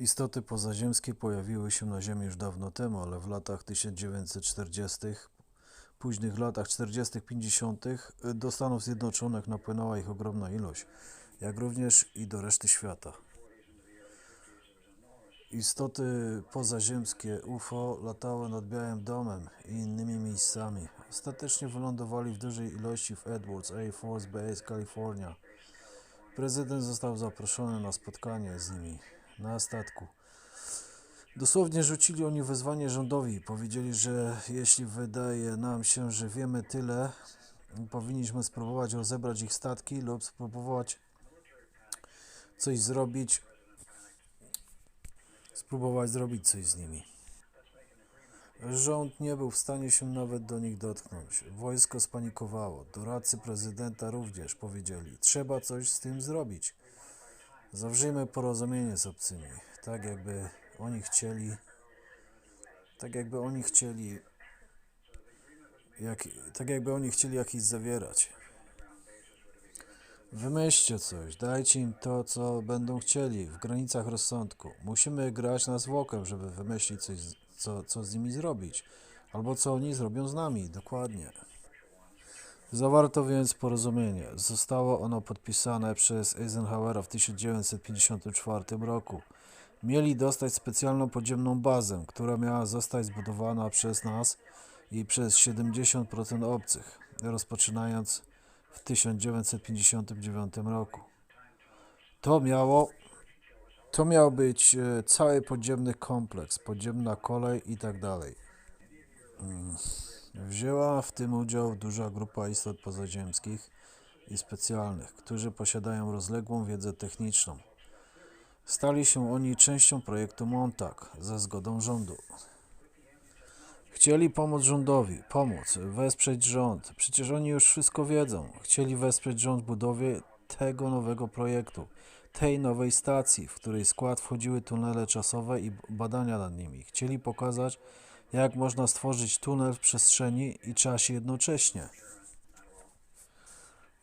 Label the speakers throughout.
Speaker 1: Istoty pozaziemskie pojawiły się na Ziemi już dawno temu, ale w latach 1940., późnych latach 40., 50. do Stanów Zjednoczonych napłynęła ich ogromna ilość, jak również i do reszty świata. Istoty pozaziemskie UFO latały nad Białym Domem i innymi miejscami. Ostatecznie wylądowali w dużej ilości w Edwards Air Force Base, Kalifornia. Prezydent został zaproszony na spotkanie z nimi na statku. Dosłownie rzucili oni wezwanie rządowi. Powiedzieli, że jeśli wydaje nam się, że wiemy tyle, powinniśmy spróbować rozebrać ich statki lub spróbować coś zrobić, spróbować zrobić coś z nimi. Rząd nie był w stanie się nawet do nich dotknąć. Wojsko spanikowało. Doradcy prezydenta również powiedzieli: Trzeba coś z tym zrobić. Zawrzyjmy porozumienie z obcymi. Tak jakby oni chcieli. Tak jakby oni chcieli. Jak, tak jakby oni chcieli jakiś zawierać. Wymyślcie coś, dajcie im to, co będą chcieli, w granicach rozsądku. Musimy grać na zwłokę, żeby wymyślić coś, co, co z nimi zrobić. Albo co oni zrobią z nami, dokładnie. Zawarto więc porozumienie. Zostało ono podpisane przez Eisenhowera w 1954 roku. Mieli dostać specjalną podziemną bazę, która miała zostać zbudowana przez nas i przez 70% obcych, rozpoczynając w 1959 roku. To miało to miał być e, cały podziemny kompleks, podziemna kolej i tak dalej. Wzięła w tym udział duża grupa istot pozaziemskich i specjalnych, którzy posiadają rozległą wiedzę techniczną. Stali się oni częścią projektu Montauk ze zgodą rządu. Chcieli pomóc rządowi, pomóc, wesprzeć rząd. Przecież oni już wszystko wiedzą. Chcieli wesprzeć rząd w budowie tego nowego projektu, tej nowej stacji, w której skład wchodziły tunele czasowe i badania nad nimi. Chcieli pokazać, jak można stworzyć tunel w przestrzeni i czasie jednocześnie.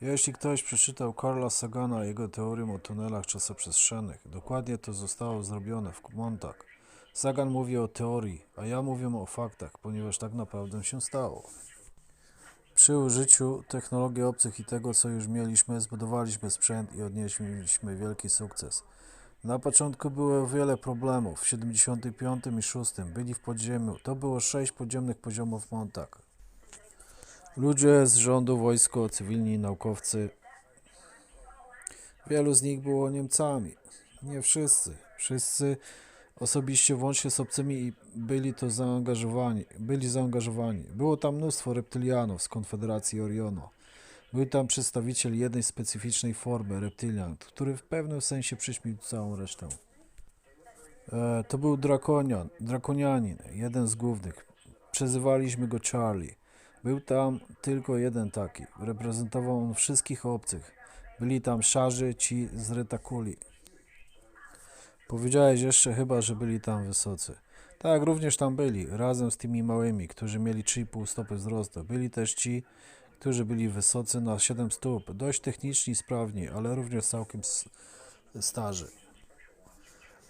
Speaker 1: Jeśli ktoś przeczytał Carla Sagana i jego teorię o tunelach czasoprzestrzennych, dokładnie to zostało zrobione w Montauk. Sagan mówi o teorii, a ja mówię o faktach, ponieważ tak naprawdę się stało. Przy użyciu technologii obcych i tego, co już mieliśmy, zbudowaliśmy sprzęt i odnieśliśmy wielki sukces. Na początku było wiele problemów. W 75 i 6 byli w podziemiu. To było sześć podziemnych poziomów Montauk. Ludzie z rządu, wojsko, cywilni, naukowcy. Wielu z nich było Niemcami. Nie wszyscy. Wszyscy osobiście włącznie z obcymi i byli to zaangażowani. Byli zaangażowani. Było tam mnóstwo reptylianów z Konfederacji Orionu. Był tam przedstawiciel jednej specyficznej formy reptylian, który w pewnym sensie przyćmił całą resztę. E, to był drakonian, drakonianin, jeden z głównych. Przezywaliśmy go Charlie. Był tam tylko jeden taki. Reprezentował on wszystkich obcych. Byli tam szarzy, ci z Retakuli. Powiedziałeś jeszcze chyba, że byli tam wysocy. Tak, również tam byli, razem z tymi małymi, którzy mieli 3,5 stopy wzrostu. Byli też ci, którzy byli wysocy na 7 stóp, dość techniczni sprawni, ale również całkiem starzy.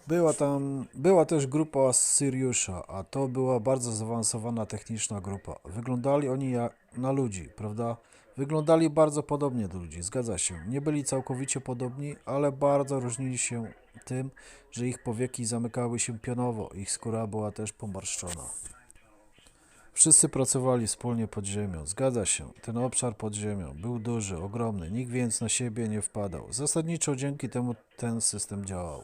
Speaker 1: Była tam, była też grupa Syriusza, a to była bardzo zaawansowana techniczna grupa. Wyglądali oni jak na ludzi, prawda? Wyglądali bardzo podobnie do ludzi, zgadza się. Nie byli całkowicie podobni, ale bardzo różnili się tym, że ich powieki zamykały się pionowo, ich skóra była też pomarszczona. Wszyscy pracowali wspólnie pod ziemią. Zgadza się, ten obszar pod ziemią był duży, ogromny, nikt więc na siebie nie wpadał. Zasadniczo dzięki temu ten system działał.